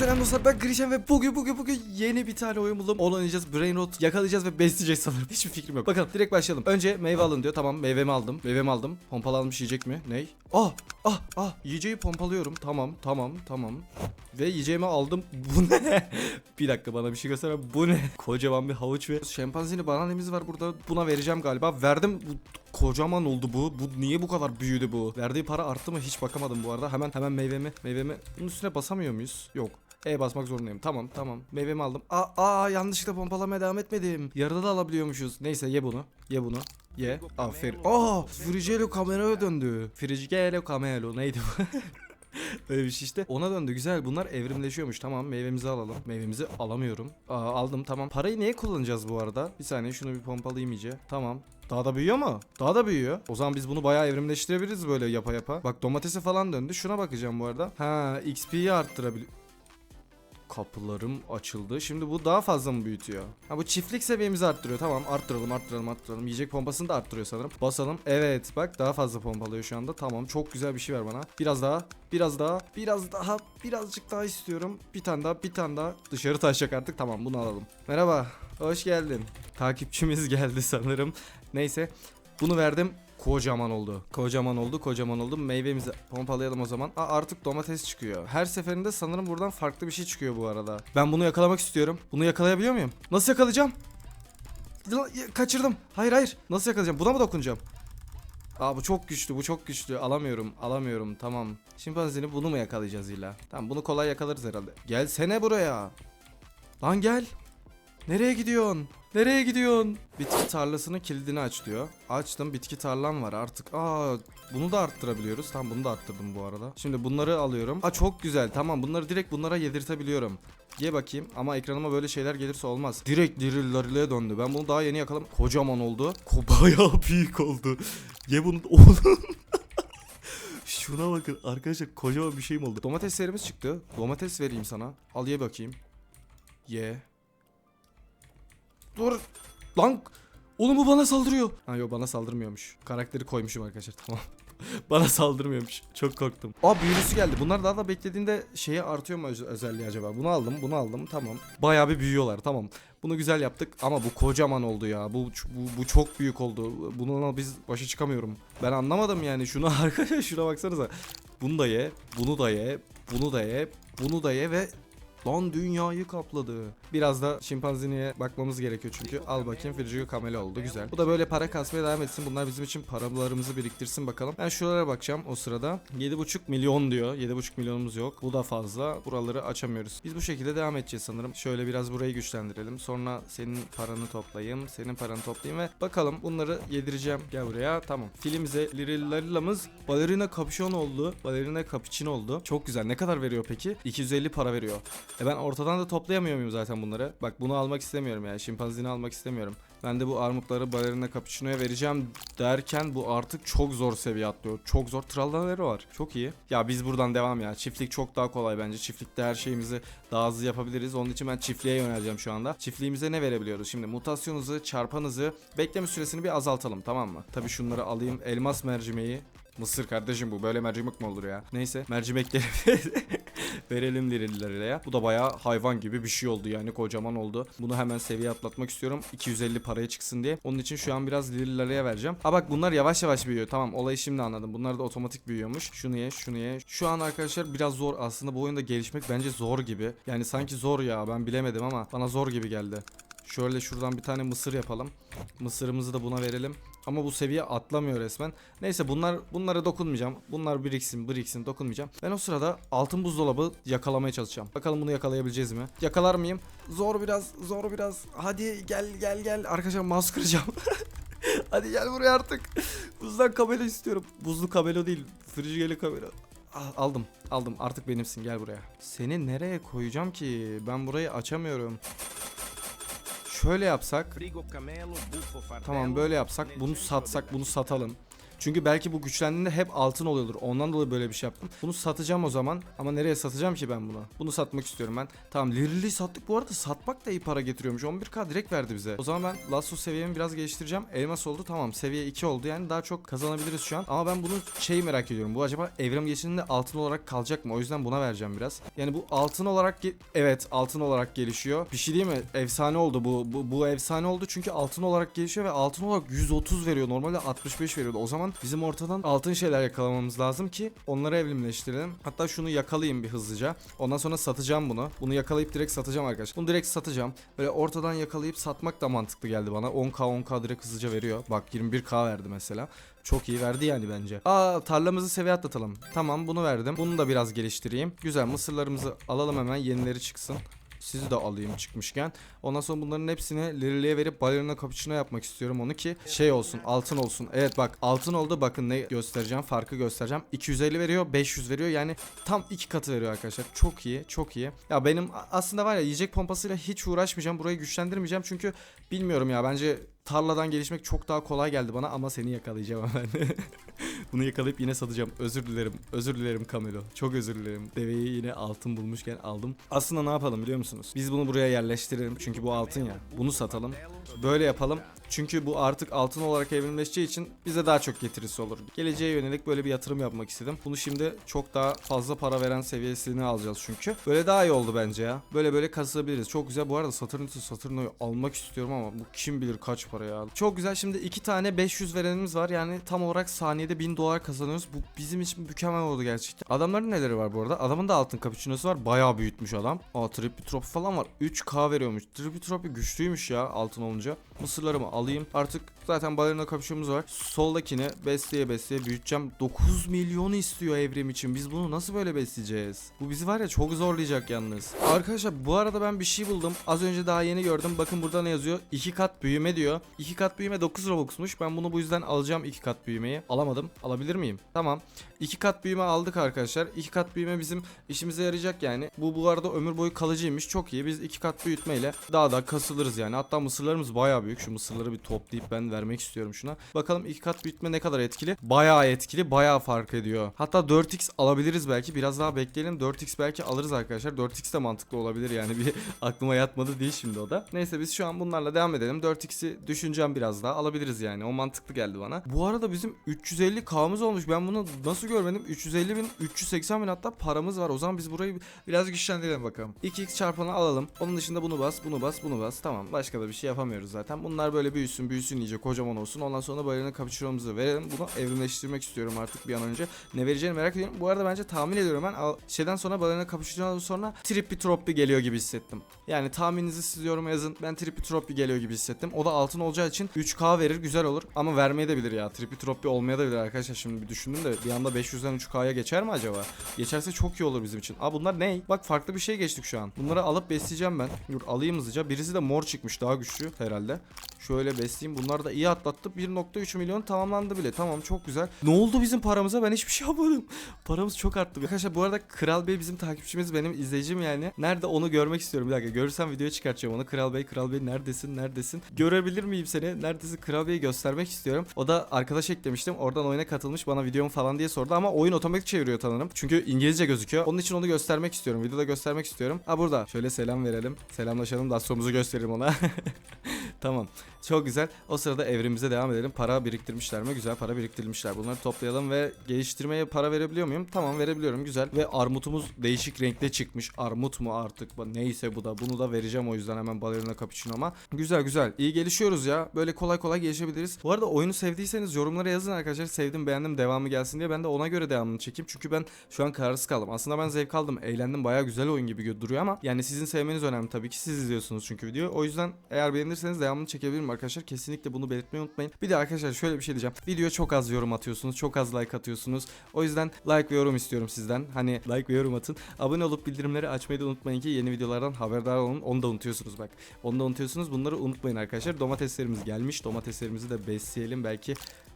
selam dostlar ben Grişen ve bugün bugün bugün yeni bir tane oyun buldum. Onu oynayacağız. Brain Rot yakalayacağız ve besleyeceğiz sanırım. Hiçbir fikrim yok. Bakalım direkt başlayalım. Önce meyve alın diyor. Tamam meyvemi aldım. Meyvemi aldım. Pompalanmış yiyecek mi? Ney? Ah ah ah yiyeceği pompalıyorum. Tamam tamam tamam. Ve yiyeceğimi aldım. Bu ne? bir dakika bana bir şey göster. Bu ne? Kocaman bir havuç ve şempanzini bananemiz var burada. Buna vereceğim galiba. Verdim. Kocaman oldu bu. Bu niye bu kadar büyüdü bu? Verdiği para arttı mı hiç bakamadım bu arada. Hemen hemen meyvemi meyvemi bunun üstüne basamıyor muyuz? Yok. E basmak zorundayım. Tamam tamam. Meyvemi aldım. Aa, aa yanlışlıkla pompalamaya devam etmedim. Yarıda da alabiliyormuşuz. Neyse ye bunu. Ye bunu. Ye. Aferin. Aa, Frigelo Camelo'ya döndü. Frigelo Camelo neydi bu? Öyle bir şey işte. Ona döndü güzel. Bunlar evrimleşiyormuş. Tamam meyvemizi alalım. Meyvemizi alamıyorum. Aa, aldım tamam. Parayı neye kullanacağız bu arada? Bir saniye şunu bir pompalayayım iyice. Tamam. Daha da büyüyor mu? Daha da büyüyor. O zaman biz bunu bayağı evrimleştirebiliriz böyle yapa yapa. Bak domatese falan döndü. Şuna bakacağım bu arada. Ha XP'yi arttırabilir. Kapılarım açıldı. Şimdi bu daha fazla mı büyütüyor? Ha bu çiftlik seviyemizi arttırıyor. Tamam arttıralım arttıralım arttıralım. Yiyecek pompasını da arttırıyor sanırım. Basalım. Evet bak daha fazla pompalıyor şu anda. Tamam çok güzel bir şey ver bana. Biraz daha. Biraz daha. Biraz daha. Birazcık daha istiyorum. Bir tane daha. Bir tane daha. Dışarı taşacak artık. Tamam bunu alalım. Merhaba. Hoş geldin. Takipçimiz geldi sanırım. Neyse. Bunu verdim. Kocaman oldu. Kocaman oldu, kocaman oldu. Meyvemizi pompalayalım o zaman. Aa, artık domates çıkıyor. Her seferinde sanırım buradan farklı bir şey çıkıyor bu arada. Ben bunu yakalamak istiyorum. Bunu yakalayabiliyor muyum? Nasıl yakalayacağım? Kaçırdım. Hayır hayır. Nasıl yakalayacağım? Buna mı dokunacağım? Aa bu çok güçlü, bu çok güçlü. Alamıyorum, alamıyorum. Tamam. Şimpanzini bunu mu yakalayacağız illa? Tamam bunu kolay yakalarız herhalde. Gelsene buraya. Lan gel. Nereye gidiyorsun? Nereye gidiyorsun? Bitki tarlasının kilidini aç diyor. Açtım bitki tarlam var artık. Aa bunu da arttırabiliyoruz. Tamam bunu da arttırdım bu arada. Şimdi bunları alıyorum. Aa çok güzel. Tamam bunları direkt bunlara yedirtebiliyorum. Ye bakayım ama ekranıma böyle şeyler gelirse olmaz. Direkt dirillerliğe döndü. Ben bunu daha yeni yakaladım. Kocaman oldu. Ko bayağı büyük oldu. Ye bunu oğlum. Şuna bakın arkadaşlar kocaman bir şeyim oldu. Domateslerimiz çıktı. Domates vereyim sana. Al ye bakayım. Ye. Dur. Lan. Oğlum bu bana saldırıyor. Ha yok bana saldırmıyormuş. Karakteri koymuşum arkadaşlar tamam. bana saldırmıyormuş. Çok korktum. Aa büyülüsü geldi. Bunlar daha da beklediğinde şeye artıyor mu öz- özelliği acaba? Bunu aldım, bunu aldım. Tamam. Bayağı bir büyüyorlar. Tamam. Bunu güzel yaptık ama bu kocaman oldu ya. Bu bu, bu çok büyük oldu. Bununla biz başa çıkamıyorum. Ben anlamadım yani. Şuna arkadaşlar şuna baksanıza. Bunu da ye, bunu da ye, bunu da ye, bunu da ye ve Lan dünyayı kapladı. Biraz da şimpanziniye bakmamız gerekiyor çünkü. Al bakayım Frigigo Kamele oldu güzel. Bu da böyle para kasmaya devam etsin. Bunlar bizim için paralarımızı biriktirsin bakalım. Ben şuralara bakacağım o sırada. 7,5 milyon diyor. 7,5 milyonumuz yok. Bu da fazla. Buraları açamıyoruz. Biz bu şekilde devam edeceğiz sanırım. Şöyle biraz burayı güçlendirelim. Sonra senin paranı toplayayım. Senin paranı toplayayım ve bakalım bunları yedireceğim. Gel buraya. Tamam. Filimize Lirillarila'mız balerina kapüşon oldu. Balerina cappuccino oldu. Çok güzel. Ne kadar veriyor peki? 250 para veriyor. E ben ortadan da toplayamıyor muyum zaten bunları? Bak bunu almak istemiyorum yani. Şimpanzini almak istemiyorum. Ben de bu armutları balerina cappuccino'ya vereceğim derken bu artık çok zor seviye atlıyor. Çok zor. Tralları var. Çok iyi. Ya biz buradan devam ya. Çiftlik çok daha kolay bence. Çiftlikte her şeyimizi daha hızlı yapabiliriz. Onun için ben çiftliğe yöneleceğim şu anda. Çiftliğimize ne verebiliyoruz? Şimdi mutasyon hızı, çarpan hızı, bekleme süresini bir azaltalım tamam mı? Tabii şunları alayım. Elmas mercimeği. Mısır kardeşim bu. Böyle mercimek mi olur ya? Neyse mercimekleri verelim dirililere ya. Bu da bayağı hayvan gibi bir şey oldu yani kocaman oldu. Bunu hemen seviye atlatmak istiyorum. 250 paraya çıksın diye. Onun için şu an biraz lirilere vereceğim. Ha bak bunlar yavaş yavaş büyüyor. Tamam olayı şimdi anladım. Bunlar da otomatik büyüyormuş. Şunu ye şunu ye. Şu an arkadaşlar biraz zor. Aslında bu oyunda gelişmek bence zor gibi. Yani sanki zor ya ben bilemedim ama bana zor gibi geldi. Şöyle şuradan bir tane mısır yapalım. Mısırımızı da buna verelim. Ama bu seviye atlamıyor resmen. Neyse bunlar bunlara dokunmayacağım. Bunlar biriksin biriksin dokunmayacağım. Ben o sırada altın buzdolabı yakalamaya çalışacağım. Bakalım bunu yakalayabileceğiz mi? Yakalar mıyım? Zor biraz zor biraz. Hadi gel gel gel. Arkadaşlar mouse kıracağım. Hadi gel buraya artık. Buzdan kabelo istiyorum. Buzlu kabelo değil. Frigeli kabelo. Ah, Aldım aldım artık benimsin gel buraya. Seni nereye koyacağım ki? Ben burayı açamıyorum. Şöyle yapsak. Tamam böyle yapsak bunu satsak bunu satalım. Çünkü belki bu güçlendiğinde hep altın oluyordur. Ondan dolayı böyle bir şey yaptım. Bunu satacağım o zaman. Ama nereye satacağım ki ben bunu? Bunu satmak istiyorum ben. Tamam Lirili'yi sattık. Bu arada satmak da iyi para getiriyormuş. 11k direkt verdi bize. O zaman ben Lasso seviyemi biraz geliştireceğim. Elmas oldu tamam. Seviye 2 oldu yani daha çok kazanabiliriz şu an. Ama ben bunu şey merak ediyorum. Bu acaba evrim geçişinde altın olarak kalacak mı? O yüzden buna vereceğim biraz. Yani bu altın olarak evet altın olarak gelişiyor. Bir şey değil mi? Efsane oldu bu. Bu, bu efsane oldu çünkü altın olarak gelişiyor ve altın olarak 130 veriyor. Normalde 65 veriyordu. O zaman bizim ortadan altın şeyler yakalamamız lazım ki onları evrimleştirelim. Hatta şunu yakalayayım bir hızlıca. Ondan sonra satacağım bunu. Bunu yakalayıp direkt satacağım arkadaşlar. Bunu direkt satacağım. Böyle ortadan yakalayıp satmak da mantıklı geldi bana. 10k 10k direkt hızlıca veriyor. Bak 21k verdi mesela. Çok iyi verdi yani bence. Aa tarlamızı seviye atlatalım. Tamam bunu verdim. Bunu da biraz geliştireyim. Güzel mısırlarımızı alalım hemen yenileri çıksın. Sizi de alayım çıkmışken. Ondan sonra bunların hepsini liriliğe verip balerina cappuccino yapmak istiyorum onu ki şey olsun altın olsun. Evet bak altın oldu bakın ne göstereceğim farkı göstereceğim. 250 veriyor 500 veriyor yani tam iki katı veriyor arkadaşlar. Çok iyi çok iyi. Ya benim aslında var ya yiyecek pompasıyla hiç uğraşmayacağım. Burayı güçlendirmeyeceğim çünkü bilmiyorum ya bence tarladan gelişmek çok daha kolay geldi bana ama seni yakalayacağım hemen. Bunu yakalayıp yine satacağım. Özür dilerim. Özür dilerim Camelo. Çok özür dilerim. Deveyi yine altın bulmuşken aldım. Aslında ne yapalım biliyor musunuz? Biz bunu buraya yerleştirelim. Çünkü bu altın ya. Bunu satalım. Böyle yapalım. Çünkü bu artık altın olarak evrimleşeceği için bize daha çok getirisi olur. Geleceğe yönelik böyle bir yatırım yapmak istedim. Bunu şimdi çok daha fazla para veren seviyesini alacağız çünkü. Böyle daha iyi oldu bence ya. Böyle böyle kasabiliriz. Çok güzel. Bu arada Saturnus'u Saturno'yu almak istiyorum ama bu kim bilir kaç para ya. Çok güzel. Şimdi iki tane 500 verenimiz var. Yani tam olarak saniyede 1000 dolar kazanıyoruz. Bu bizim için mükemmel oldu gerçekten. Adamların neleri var bu arada? Adamın da altın cappuccino'su var. Bayağı büyütmüş adam. Aa tripi falan var. 3k veriyormuş. Tripi güçlüymüş ya altın olunca. Mısırlarımı alayım. Artık zaten balerina kapüşümüz var. Soldakini besleye besleye büyüteceğim. 9 milyonu istiyor evrim için. Biz bunu nasıl böyle besleyeceğiz? Bu bizi var ya çok zorlayacak yalnız. Arkadaşlar bu arada ben bir şey buldum. Az önce daha yeni gördüm. Bakın burada ne yazıyor? 2 kat büyüme diyor. 2 kat büyüme 9 Robux'muş. Ben bunu bu yüzden alacağım 2 kat büyümeyi. Alamadım. Alabilir miyim? Tamam. 2 kat büyüme aldık arkadaşlar. 2 kat büyüme bizim işimize yarayacak yani. Bu bu arada ömür boyu kalıcıymış. Çok iyi. Biz 2 kat büyütmeyle daha da kasılırız yani. Hatta mısırlarımız bayağı büyük. Şu mısırları bir toplayıp ben vermek istiyorum şuna. Bakalım 2 kat büyütme ne kadar etkili? Bayağı etkili. Bayağı fark ediyor. Hatta 4x alabiliriz belki. Biraz daha bekleyelim. 4x belki alırız arkadaşlar. 4x de mantıklı olabilir yani. Bir aklıma yatmadı değil şimdi o da. Neyse biz şu an bunlarla devam edelim. 4x'i düşüneceğim biraz daha. Alabiliriz yani. O mantıklı geldi bana. Bu arada bizim 350k'mız olmuş. Ben bunu nasıl görmedim? 350 bin, 380 bin hatta paramız var. O zaman biz burayı biraz güçlendirelim bakalım. 2x çarpanı alalım. Onun dışında bunu bas, bunu bas, bunu bas. Tamam. Başka da bir şey yapamıyoruz zaten. Bunlar böyle büyüsün, büyüsün iyice kocaman olsun. Ondan sonra balerina cappuccino'muzu verelim. Bunu evrimleştirmek istiyorum artık bir an önce. Ne vereceğini merak ediyorum. Bu arada bence tahmin ediyorum ben. Şeyden sonra balerina cappuccino'dan sonra trippi troppi geliyor gibi hissettim. Yani tahmininizi siz yoruma yazın. Ben trippi troppi geliyor gibi hissettim. O da altın olacağı için 3k verir güzel olur. Ama vermeye de bilir ya. Trippi troppi olmaya da bilir arkadaşlar. Şimdi bir düşündüm de bir anda 500'den 3k'ya geçer mi acaba? Geçerse çok iyi olur bizim için. Aa bunlar ne? Bak farklı bir şey geçtik şu an. Bunları alıp besleyeceğim ben. Dur alayım hızlıca. Birisi de mor çıkmış daha güçlü herhalde. Şöyle besleyeyim. Bunlar da iyi atlattı. 1.3 milyon tamamlandı bile. Tamam çok güzel. Ne oldu bizim paramıza? Ben hiçbir şey yapmadım. Paramız çok arttı. Arkadaşlar bu arada Kral Bey bizim takipçimiz benim izleyicim yani. Nerede onu görmek istiyorum. Bir dakika görürsem videoya çıkartacağım onu. Kral Bey, Kral Bey neredesin? Neredesin? Görebilir miyim seni? Neredesin? Kral Bey'i göstermek istiyorum. O da arkadaş eklemiştim. Oradan oyuna katılmış. Bana videomu falan diye sordu ama oyun otomatik çeviriyor tanırım. Çünkü İngilizce gözüküyor. Onun için onu göstermek istiyorum. Videoda göstermek istiyorum. Ha burada. Şöyle selam verelim. Selamlaşalım. Daha sonumuzu gösterelim ona. tamam. Çok güzel. O sırada evrimize devam edelim. Para biriktirmişler mi? Güzel para biriktirmişler. Bunları toplayalım ve geliştirmeye para verebiliyor muyum? Tamam verebiliyorum. Güzel. Ve armutumuz değişik renkte çıkmış. Armut mu artık? Neyse bu da. Bunu da vereceğim o yüzden hemen balerina cappuccino'ma. Güzel güzel. İyi gelişiyoruz ya. Böyle kolay kolay gelişebiliriz. Bu arada oyunu sevdiyseniz yorumlara yazın arkadaşlar. Sevdim beğendim devamı gelsin diye. Ben de ona göre devamını çekeyim. Çünkü ben şu an kararsız kaldım. Aslında ben zevk aldım. Eğlendim. Baya güzel oyun gibi duruyor ama yani sizin sevmeniz önemli tabii ki. Siz izliyorsunuz çünkü videoyu. O yüzden eğer beğenirseniz devamını çekebilirim arkadaşlar. Kesinlikle bunu belirtmeyi unutmayın. Bir de arkadaşlar şöyle bir şey diyeceğim. Videoya çok az yorum atıyorsunuz. Çok az like atıyorsunuz. O yüzden like ve yorum istiyorum sizden. Hani like ve yorum atın. Abone olup bildirimleri açmayı da unutmayın ki yeni videolardan haberdar olun. Onu da unutuyorsunuz bak. Onu da unutuyorsunuz. Bunları unutmayın arkadaşlar. Domateslerimiz gelmiş. Domateslerimizi de besleyelim. Belki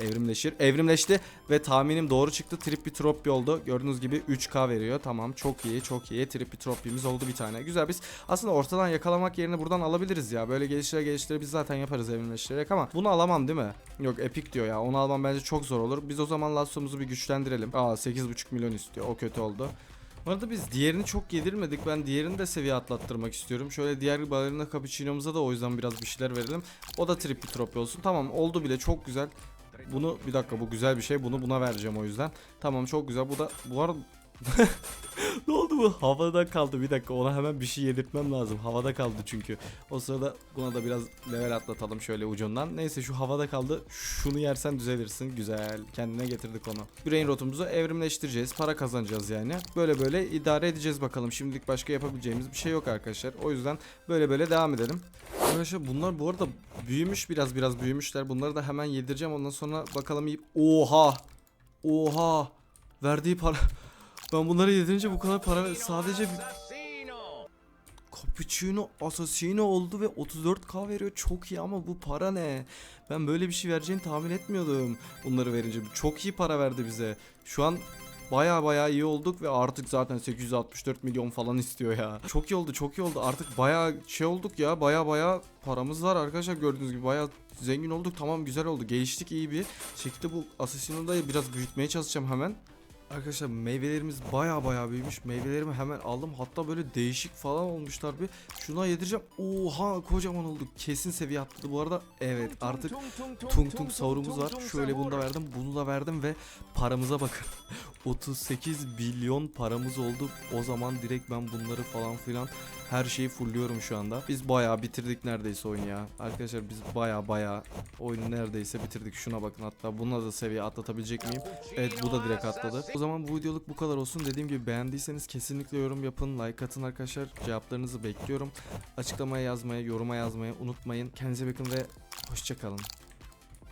Evrimleşir. Evrimleşti ve tahminim doğru çıktı. Trippitropi oldu. Gördüğünüz gibi 3K veriyor. Tamam çok iyi çok iyi. Trippitropimiz oldu bir tane. Güzel biz aslında ortadan yakalamak yerine buradan alabiliriz ya. Böyle geliştire geliştire biz zaten yaparız evrimleştirerek ama bunu alamam değil mi? Yok Epic diyor ya. Onu almam bence çok zor olur. Biz o zaman Lasso'muzu bir güçlendirelim. Aa 8.5 milyon istiyor. O kötü oldu. Bu arada biz diğerini çok yedirmedik. Ben diğerini de seviye atlattırmak istiyorum. Şöyle diğer balerina cappuccino'muza da o yüzden biraz bir şeyler verelim. O da trippitropi olsun. Tamam oldu bile çok güzel. Bunu bir dakika bu güzel bir şey. Bunu buna vereceğim o yüzden. Tamam çok güzel. Bu da bu arada ne oldu bu? Havada kaldı bir dakika ona hemen bir şey yedirtmem lazım. Havada kaldı çünkü. O sırada buna da biraz level atlatalım şöyle ucundan. Neyse şu havada kaldı. Şunu yersen düzelirsin. Güzel. Kendine getirdik onu. Brain rotumuzu evrimleştireceğiz. Para kazanacağız yani. Böyle böyle idare edeceğiz bakalım. Şimdilik başka yapabileceğimiz bir şey yok arkadaşlar. O yüzden böyle böyle devam edelim. Arkadaşlar bunlar bu arada büyümüş biraz biraz büyümüşler. Bunları da hemen yedireceğim. Ondan sonra bakalım yiyip... Oha! Oha! Verdiği para... Ben bunları yedirince bu kadar para sadece bir Cappuccino Assassino oldu ve 34k veriyor. Çok iyi ama bu para ne? Ben böyle bir şey vereceğini tahmin etmiyordum. Bunları verince çok iyi para verdi bize. Şu an baya baya iyi olduk ve artık zaten 864 milyon falan istiyor ya. Çok iyi oldu çok iyi oldu. Artık baya şey olduk ya. Baya baya paramız var arkadaşlar gördüğünüz gibi baya zengin olduk. Tamam güzel oldu. Geliştik iyi bir şekilde bu Assassino'da biraz büyütmeye çalışacağım hemen. Arkadaşlar meyvelerimiz baya baya büyümüş. Meyvelerimi hemen aldım. Hatta böyle değişik falan olmuşlar bir. Şuna yedireceğim. Oha kocaman olduk. Kesin seviye atladı bu arada. Evet artık tung tung savurumuz var. Şöyle bunu da verdim. Bunu da verdim ve paramıza bakın. 38 milyon paramız oldu. O zaman direkt ben bunları falan filan her şeyi fullüyorum şu anda. Biz bayağı bitirdik neredeyse oyunu ya. Arkadaşlar biz bayağı bayağı oyunu neredeyse bitirdik. Şuna bakın hatta bununla da seviye atlatabilecek miyim? Evet bu da direkt atladı. O zaman bu videoluk bu kadar olsun. Dediğim gibi beğendiyseniz kesinlikle yorum yapın. Like atın arkadaşlar. Cevaplarınızı bekliyorum. Açıklamaya yazmaya, yoruma yazmayı unutmayın. Kendinize bakın ve hoşçakalın.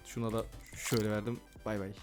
Şuna da şöyle verdim. Bay bay.